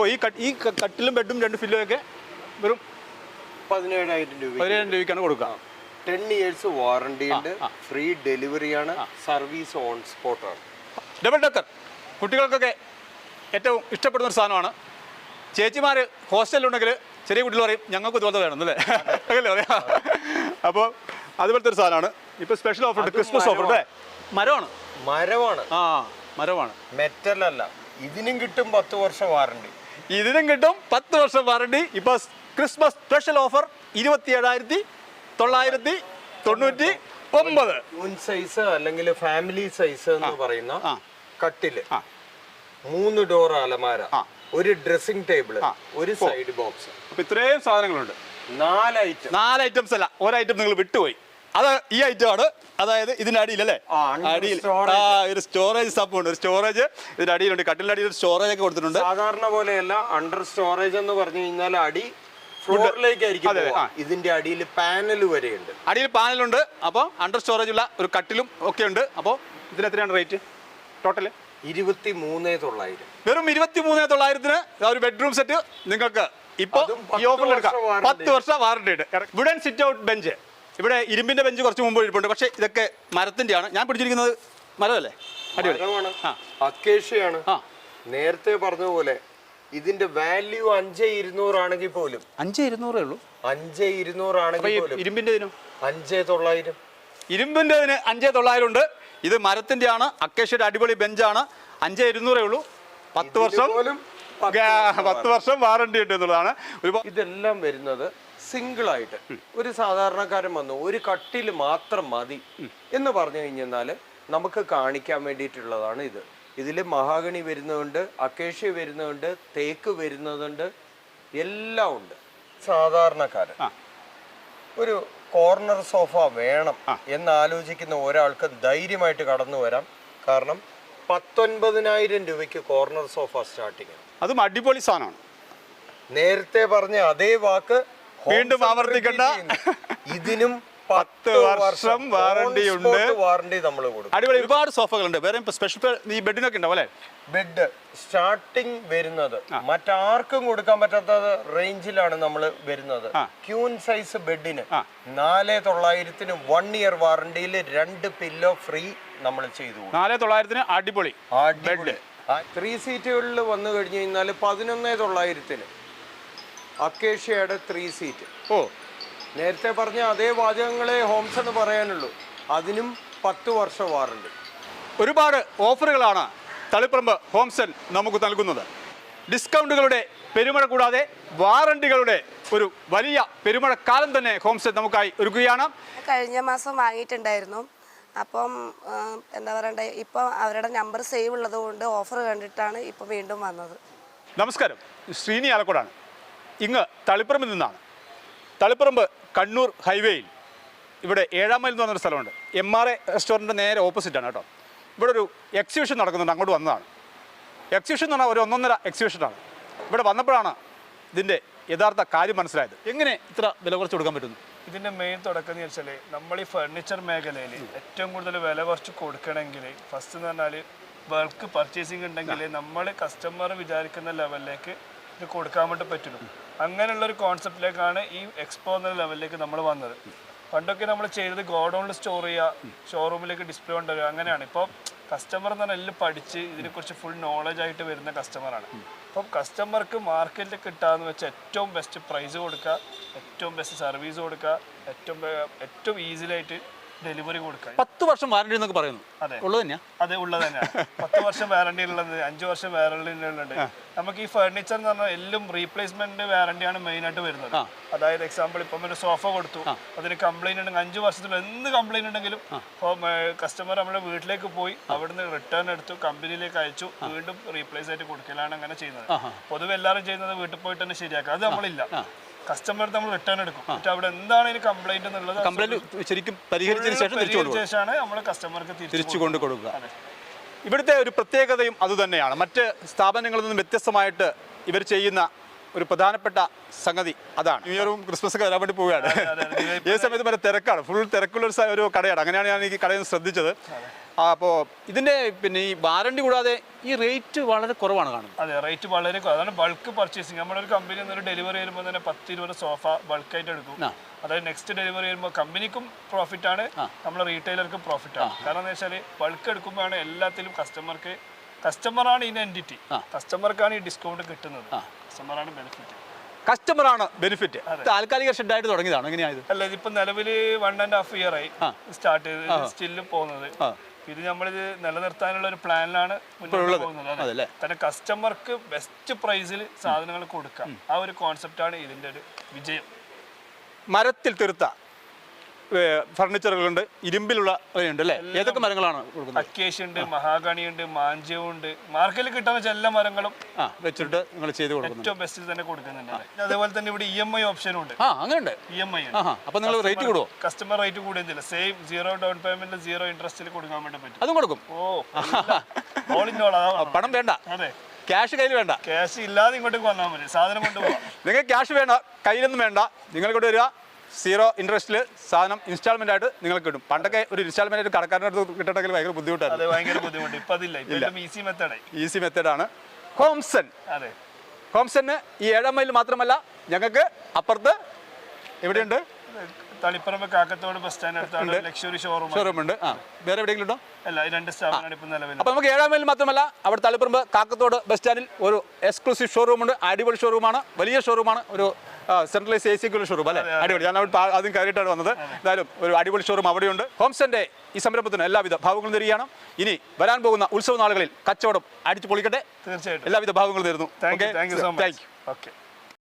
അപ്പോൾ ഈ ഈ കട്ടിലും ബെഡും രണ്ട് ഫില്ലും ഒക്കെ വെറും പതിനേഴായിരം രൂപ പതിനേഴായിരം രൂപയ്ക്കാണ് കൊടുക്കുക. ടെൻ ഇയേഴ്സ് വാറണ്ടി ഉണ്ട്. ഫ്രീ ഡെലിവറിയാണ്. സർവീസ് ഓൺ സ്പോട്ടാണ്. ഡബിൾ ഡെക്കർ കുട്ടികൾക്കൊക്കെ ഏറ്റവും ഇഷ്ടപ്പെടുന്ന ഒരു സാധനമാണ്. ചേച്ചിമാർ ഹോസ്റ്റലിലുണ്ടെങ്കിൽ ചെറിയ കുട്ടികൾ പറയും ഞങ്ങൾക്ക് ഇതുപോലത്തെ വേണം അല്ലേ അല്ലേ? പറയാ അപ്പോൾ അതുപോലത്തെ ഒരു സാധനമാണ്. ഇപ്പോൾ സ്പെഷ്യൽ ഓഫർ ഉണ്ട്. ക്രിസ്മസ് ഓഫർ അല്ലേ? മരമാണ് മരമാണ് ആ മരമാണ് മെറ്റലല്ല ഇതിനും കിട്ടും പത്ത് വർഷം വാറണ്ടി ഇതിനും കിട്ടും പത്ത് വർഷം വാറണ്ടി ഇപ്പോൾ ക്രിസ്മസ് സ്പെഷ്യൽ ഓഫർ ഇരുപത്തി ഏഴായിരത്തി തൊള്ളായിരത്തി തൊണ്ണൂറ്റി ഒമ്പത്. സൈസ് അല്ലെങ്കിൽ ഫാമിലി സൈസ് എന്ന് പറയുന്ന. കട്ടിൽ മൂന്ന് ഡോർ അലമാര ഒരു ഡ്രസ്സിംഗ് ടേബിൾ ഒരു സൈഡ് ബോക്സ് ഇത്രയും സാധനങ്ങളുണ്ട്. നാല് ഐറ്റം നാല് ഐറ്റംസ് അല്ല ഒരു ഐറ്റം നിങ്ങൾ വിട്ടുപോയി. അത് ഈ ഐറ്റം ആണ്. അതായത് ഇതിന്റെ അടിയിലല്ലേ അടിയിൽ. ആ ഒരു സ്റ്റോറേജ് സംഭവം ഉണ്ട്. ഒരു സ്റ്റോറേജ് ഇതിന്റെ അടിയിലുണ്ട്. കട്ടിലിന്റെ അടിയിൽ സ്റ്റോറേജ് ഒക്കെ കൊടുത്തിട്ടുണ്ട്. സാധാരണ പോലെയല്ല അണ്ടർ സ്റ്റോറേജ് എന്ന് പറഞ്ഞു കഴിഞ്ഞാൽ അടി ഫ്ലോറിലേക്കായിരിക്കും ഇതിന്റെ അടിയിൽ പാനൽ വരെയുണ്ട്. അടിയിൽ പാനലുണ്ട് അപ്പോൾ അണ്ടർ സ്റ്റോറേജ് ഉള്ള ഒരു കട്ടിലും ഒക്കെ ഉണ്ട്. അപ്പോൾ ഇതിന് എത്രയാണ് റേറ്റ് ടോട്ടൽ ഇരുപത്തി മൂന്നേ തൊള്ളായിരം. വെറും ഇരുപത്തി മൂന്നേ തൊള്ളായിരത്തിന് ഒരു ബെഡ്റൂം സെറ്റ് നിങ്ങൾക്ക് ഇപ്പോൾ ഈ ഓഫറിൽ എടുക്കാം. പത്ത് വർഷം വാറണ്ടി ഉണ്ട്. വുഡൻ സിറ്റ് ഔട്ട് ബെഞ്ച് ഇവിടെ ഇരുമ്പിന്റെ ബെഞ്ച് കുറച്ച് മുമ്പ് ഇരിപ്പുണ്ട്. പക്ഷേ ഇതൊക്കെ മരത്തിന്റെയാണ്. ഞാൻ പിടിച്ചിരിക്കുന്നത് മരമല്ലേ? അടിപൊളി. അക്കേഷ്യയാണ്. നേരത്തെ പറഞ്ഞതുപോലെ ഇതിന്റെ വാല്യൂ അഞ്ച് ഇരുന്നൂറാണെങ്കിൽ പോലും. അഞ്ച് ഇരുന്നൂറേ ഉള്ളൂ. അഞ്ച് ഇരുന്നൂറാണെങ്കിൽ പോലും. ഇരുമ്പിന്റെ അഞ്ച് തൊള്ളായിരം. ഇരുമ്പിന്റെ ഇതിന് അഞ്ചേ തൊള്ളായിരം ഉണ്ട്. ഇത് മരത്തിന്റെ ആണ് അക്കേഷ്യയുടെ അടിപൊളി ബെഞ്ചാണ്. അഞ്ചേ ഇരുന്നൂറേ ഉള്ളൂ. പത്ത് വർഷം പോലും പത്ത് വർഷം വാറണ്ടി ഉണ്ട് എന്നുള്ളതാണ്. ഇതെല്ലാം വരുന്നത് സിംഗിൾ ആയിട്ട് ഒരു സാധാരണക്കാരൻ വന്നു ഒരു കട്ടിൽ മാത്രം മതി എന്ന് പറഞ്ഞു കഴിഞ്ഞാൽ നമുക്ക് കാണിക്കാൻ വേണ്ടിയിട്ടുള്ളതാണ് ഇത്. ഇതിൽ മഹാഗണി വരുന്നതുണ്ട് അക്കേഷ്യ വരുന്നതുണ്ട് തേക്ക് വരുന്നതുണ്ട് എല്ലാം ഉണ്ട്. സാധാരണക്കാരൻ. ഒരു കോർണർ സോഫ വേണം എന്നാലോചിക്കുന്ന ഒരാൾക്ക് ധൈര്യമായിട്ട് കടന്നു വരാം. കാരണം പത്തൊൻപതിനായിരം രൂപയ്ക്ക് കോർണർ സോഫ സ്റ്റാർട്ടിങ്. അതും അടിപൊളി സാധനമാണ്. നേരത്തെ പറഞ്ഞ അതേ വാക്ക് വീണ്ടും ആവർത്തിക്കണ്ട. ഇതിനും പത്ത് വർഷം വാറണ്ടി ഉണ്ട്. വാറണ്ടി നമ്മൾ കൊടുക്കും. അടിപൊളി ഒരുപാട് സോഫകളുണ്ട് വേറെ സ്പെഷ്യൽ ഈ ബെഡിനൊക്കെ ഉണ്ടാവും അല്ലേ? ബെഡ് സ്റ്റാർട്ടിങ് വരുന്നത്. മറ്റാർക്കും കൊടുക്കാൻ പറ്റാത്ത റേഞ്ചിലാണ് നമ്മൾ വരുന്നത്. ക്യൂൻ സൈസ് ബെഡിന്. നാല് തൊള്ളായിരത്തിന് വൺ ഇയർ വാറണ്ടിയിൽ രണ്ട് പില്ലോ ഫ്രീ നമ്മൾ ചെയ്തു കൊടുക്കും. നാല് തൊള്ളായിരത്തിന് അടിപൊളി ബെഡ് ത്രീ സീറ്റുകളിൽ വന്നു കഴിഞ്ഞു കഴിഞ്ഞാൽ പതിനൊന്നേ തൊള്ളായിരത്തിന്. അക്കേഷ്യയുടെ ത്രീ സീറ്റ് ഓ. നേരത്തെ പറഞ്ഞ അതേ വാചകങ്ങളെ ഹോംസ് എന്ന് പറയാനുള്ളൂ. അതിനും പത്ത് വർഷം വാറണ്ടി. ഒരുപാട് ഓഫറുകളാണ് തളിപ്പറമ്പ് ഹോംസൺ നമുക്ക് നൽകുന്നത്. ഡിസ്കൗണ്ടുകളുടെ പെരുമഴ കൂടാതെ വാറണ്ടികളുടെ ഒരു വലിയ പെരുമഴക്കാലം തന്നെ ഹോംസൺ നമുക്കായി ഒരുക്കുകയാണ്. കഴിഞ്ഞ മാസം വാങ്ങിയിട്ടുണ്ടായിരുന്നു. അപ്പം എന്താ പറയണ്ടേ ഇപ്പം അവരുടെ നമ്പർ സേവ് ഉള്ളത് കൊണ്ട് ഓഫർ കണ്ടിട്ടാണ് ഇപ്പം വീണ്ടും വന്നത്. നമസ്കാരം. ശ്രീനി ആലക്കോടാണ്. ഇങ്ങ് തളിപ്പറമ്പിൽ നിന്നാണ്. തളിപ്പറമ്പ് കണ്ണൂർ ഹൈവേയിൽ. ഇവിടെ ഏഴാം മൈൽ എന്ന് പറഞ്ഞൊരു സ്ഥലമുണ്ട്. എം ആർ എ റെസ്റ്റോറന്റ് നേരെ ഓപ്പോസിറ്റാണ് കേട്ടോ. ഇവിടെ ഒരു എക്സിബിഷൻ നടക്കുന്നുണ്ട്. അങ്ങോട്ട് വന്നതാണ്. എക്സിബിഷൻ എന്ന് പറഞ്ഞാൽ ഒരു ഒന്നൊന്നര എക്സിബിഷനാണ് ഇവിടെ വന്നപ്പോഴാണ് ഇതിന്റെ യഥാർത്ഥ കാര്യം മനസ്സിലായത്. എങ്ങനെ ഇത്ര വില കുറച്ച് കൊടുക്കാൻ പറ്റുന്നു? ഇതിന്റെ മെയിൻ തുടക്കം എന്ന് വെച്ചാൽ നമ്മൾ ഈ ഫർണിച്ചർ മേഖലയിൽ ഏറ്റവും കൂടുതൽ വില കുറച്ച് കൊടുക്കണമെങ്കിൽ ഫസ്റ്റ് എന്ന് പറഞ്ഞാൽ വർക്ക് പർച്ചേസിങ് ഉണ്ടെങ്കിൽ നമ്മൾ കസ്റ്റമർ വിചാരിക്കുന്ന ലെവലിലേക്ക് ഇത് കൊടുക്കാൻ വേണ്ടി പറ്റുള്ളൂ അങ്ങനെയുള്ള ഒരു കോൺസെപ്റ്റിലേക്കാണ് ഈ എക്സ്പോ എന്ന ലെവലിലേക്ക് നമ്മൾ വന്നത്. പണ്ടൊക്കെ നമ്മൾ ചെയ്തത് ഗോഡൗണിൽ സ്റ്റോർ ചെയ്യുക ഷോറൂമിലേക്ക് ഡിസ്പ്ലേ കൊണ്ടുവരിക അങ്ങനെയാണ്. ഇപ്പോൾ കസ്റ്റമർ എന്ന് പറഞ്ഞാൽ എല്ലാം പഠിച്ച് ഇതിനെക്കുറിച്ച് ഫുൾ നോളജ് ആയിട്ട് വരുന്ന കസ്റ്റമറാണ് അപ്പം കസ്റ്റമർക്ക് മാർക്കറ്റിൽ കിട്ടാന്ന് വെച്ചാൽ ഏറ്റവും ബെസ്റ്റ് പ്രൈസ് കൊടുക്കുക ഏറ്റവും ബെസ്റ്റ് സർവീസ് കൊടുക്കുക ഏറ്റവും ഏറ്റവും ഈസിലായിട്ട് ഡെലിവറി കൊടുക്കാം പത്ത് വർഷം വാറണ്ടി എന്നൊക്കെ പറയുന്നു. അതെ. ഉള്ളത് തന്നെയാ. അതെ ഉള്ളത് തന്നെയാണ് പത്ത് വർഷം വാറണ്ടി ഉള്ളത് അഞ്ച് വർഷം വാറണ്ടി ഉള്ളത്. നമുക്ക് ഈ ഫർണിച്ചർ എന്ന് പറഞ്ഞാൽ എല്ലാം റീപ്ലേസ്മെന്റ് വാറണ്ടിയാണ് മെയിൻ ആയിട്ട് വരുന്നത്. അതായത് എക്സാമ്പിൾ ഇപ്പം ഒരു സോഫ കൊടുത്തു. അതിന് കംപ്ലൈന്റ് ഉണ്ടെങ്കിൽ അഞ്ച് വർഷത്തിൽ എന്ത് കംപ്ലൈന്റ് ഉണ്ടെങ്കിലും ഇപ്പം കസ്റ്റമർ നമ്മുടെ വീട്ടിലേക്ക് പോയി അവിടുന്ന് റിട്ടേൺ എടുത്തു കമ്പനിയിലേക്ക് അയച്ചു വീണ്ടും റീപ്ലേസ് ആയിട്ട് കൊടുക്കലാണ് അങ്ങനെ ചെയ്യുന്നത്. പൊതുവെ എല്ലാവരും ചെയ്യുന്നത് വീട്ടിൽ പോയിട്ട് തന്നെ ശരിയാക്കുക. അത് നമ്മളില്ല. കസ്റ്റമർ നമ്മൾ റിട്ടേൺ എടുക്കും. എന്നിട്ട് അവിടെ എന്താണ് ഇതിന് കംപ്ലൈന്റ് എന്നുള്ളത് കംപ്ലൈന്റ് ശരിക്കും പരിഹരിച്ചതിന് ശേഷം ശേഷമാണ് നമ്മൾ കസ്റ്റമർക്ക് തിരിച്ചു കൊണ്ട് കൊടുക്കുക. ഇവിടുത്തെ ഒരു പ്രത്യേകതയും അതുതന്നെയാണ്. മറ്റ് സ്ഥാപനങ്ങളിൽ നിന്നും വ്യത്യസ്തമായിട്ട് ഇവർ ചെയ്യുന്ന ഒരു പ്രധാനപ്പെട്ട സംഗതി അതാണ്. ന്യൂ ഇയറും ക്രിസ്മസ് ഒക്കെ വരാൻ വേണ്ടി പോവുകയാണ്. ഏത് സമയത്ത് വരെ തിരക്കാണ്. ഫുൾ തിരക്കുള്ള ഒരു കടയാണ്. അങ്ങനെയാണ് ഞാൻ ഈ കടയിൽ ശ്രദ്ധിച്ചത്. അപ്പോൾ ഇതിന്റെ പിന്നെ ഈ വാറണ്ടി കൂടാതെ ഈ റേറ്റ് വളരെ കുറവാണ് കാണുന്നത്. അതെ റേറ്റ് വളരെ. അതാണ് ബൾക്ക് പർച്ചേസിങ് ഒരു കമ്പനി ഒരു ഡെലിവറി ചെയ്യുമ്പോൾ തന്നെ പത്ത് ഇരുപത് സോഫ ബൾക്കായിട്ട് എടുക്കും. അതായത് നെക്സ്റ്റ് ഡെലിവറി ചെയ്യുമ്പോൾ കമ്പനിക്കും പ്രോഫിറ്റ് ആണ്. നമ്മളെ റീറ്റെയിലർക്കും പ്രോഫിറ്റ് ആണ്. കാരണം എന്താ വെച്ചാൽ ബൾക്ക് എടുക്കുമ്പോഴാണ് എല്ലാത്തിലും കസ്റ്റമർക്ക് കസ്റ്റമറാണ് ഇതിന്റെ എന്റിറ്റി കസ്റ്റമർക്കാണ് ഈ ഡിസ്കൗണ്ട് കിട്ടുന്നത്. കസ്റ്റമറാണ് ബെനിഫിറ്റ് കസ്റ്റമറാണ് ബെനിഫിറ്റ് താൽക്കാലിക ഷെഡായിട്ട് തുടങ്ങിയതാണ്? എങ്ങനെയായത്? അല്ല ഇതിപ്പോ നിലവിൽ വൺ ആൻഡ് ഹാഫ് ഇയർ ആയി. സ്റ്റാർട്ട് ചെയ്ത് സ്റ്റില്ല് പോകുന്നത്. ഇത് നമ്മളിത് നിലനിർത്താനുള്ള ഒരു പ്ലാനിലാണ് മുന്നോട്ട് പോകുന്നത്? തന്നെ കസ്റ്റമർക്ക് ബെസ്റ്റ് പ്രൈസിൽ സാധനങ്ങൾ കൊടുക്കാം. ആ ഒരു കോൺസെപ്റ്റാണ് ഇതിന്റെ ഒരു വിജയം. മരത്തിൽ തീർത്ത ഫർണിച്ചറുകളുണ്ട് ഇരുമ്പിലുള്ള ഉണ്ട് അല്ലേ? ഏതൊക്കെ മരങ്ങളാണ് കൊടുക്കുന്നത്? അക്കേഷ്യ ഉണ്ട് മഹാഗണി ഉണ്ട് മാഞ്ചിയം ഉണ്ട് മാർക്കറ്റിൽ കിട്ടുന്ന എല്ലാ മരങ്ങളും ആ വെച്ചിട്ട് നിങ്ങൾ ചെയ്ത് കൊടുക്കും ഏറ്റവും ബെസ്റ്റ് തന്നെ കൊടുക്കുന്നുണ്ട് അതെ. അതേപോലെ തന്നെ ഇവിടെ ഇ എം ഐ ഓപ്ഷനും ഉണ്ട്. ആ അങ്ങനെയുണ്ട്. ഇ എം ഐ ആ നിങ്ങൾ റേറ്റ് കൂടുമോ customer rate കൂടുന്നില്ല same zero down payment zero ഇൻട്രസ്റ്റിൽ കൊടുക്കാൻ വേണ്ടി പറ്റും. അതും കൊടുക്കും. ഓ ഓൾ ഇൻ ഓൾ പണം വേണ്ട. അതെ. ക്യാഷ് കയ്യിൽ വേണ്ട. ക്യാഷ് ഇല്ലാതെ ഇങ്ങോട്ടേക്ക് വന്നാൽ മതി. സാധനം കൊണ്ടുപോകാം നിങ്ങൾക്ക് ക്യാഷ് വേണ്ട കയ്യിലൊന്നും വേണ്ട. നിങ്ങൾ ഇങ്ങോട്ട് വരിക. സീറോ ഇൻട്രസ്റ്റിൽ സാധനം ഇൻസ്റ്റാൾമെന്റ് ആയിട്ട് നിങ്ങൾക്ക് കിട്ടും. പണ്ടൊക്കെ ഒരു ഇൻസ്റ്റാൾമെന്റ് ആയിട്ട് കടക്കാരന്റെ അടുത്ത് കിട്ടണമെങ്കിൽ ഭയങ്കര ബുദ്ധിമുട്ടാണ് ഈസി മെത്തേഡ് ഈസി മെത്തേഡാണ് ഹോംസൺ അതെ. ഹോംസന് ഈ ഏഴാം മൈൽ മാത്രമല്ല ഞങ്ങൾക്ക് അപ്പുറത്ത് എവിടെയുണ്ട്? തളിപ്പറമ്പ് കാക്കത്തോട് ബസ് സ്റ്റാൻഡ് അടുത്താണ് ലക്ഷറി ഷോറൂം ഷോറൂം ഉണ്ട്. ആ വേറെ എവിടെയെങ്കിലും ഉണ്ടോ? അല്ല രണ്ട് സ്ഥാപനമാണ് ഇപ്പൊ നിലവിൽ അപ്പോൾ നമുക്ക് ഏഴാം മൈൽ മാത്രമല്ല അവിടെ തളിപ്പറമ്പ് കാക്കത്തോട് ബസ് സ്റ്റാൻഡിൽ ഒരു എക്സ്ക്ലൂസീവ് ഷോറൂം ഉണ്ട്. അടിപൊളി ഷോറൂമാണ് വലിയ ഷോറൂമാണ് ഒരു സെൻട്രലൈസ് എ സിക്കുള്ള ഷോറൂം അല്ലേ? അടിപൊളി. ഞാൻ അവിടെ ആദ്യം കയറിയിട്ടാണ് വന്നത്. എന്തായാലും ഒരു അടിപൊളി ഷോറൂം അവിടെയുണ്ട്. ഹോംസന്റെ ഈ സംരംഭത്തിന് എല്ലാവിധ ഭാവങ്ങളും തരികയാണ്. ഇനി വരാൻ പോകുന്ന ഉത്സവ നാളുകളിൽ കച്ചവടം അടിച്ചു പൊളിക്കട്ടെ. തീർച്ചയായിട്ടും. എല്ലാവിധ ഭാവങ്ങളും തരുന്നു. Thank you thank you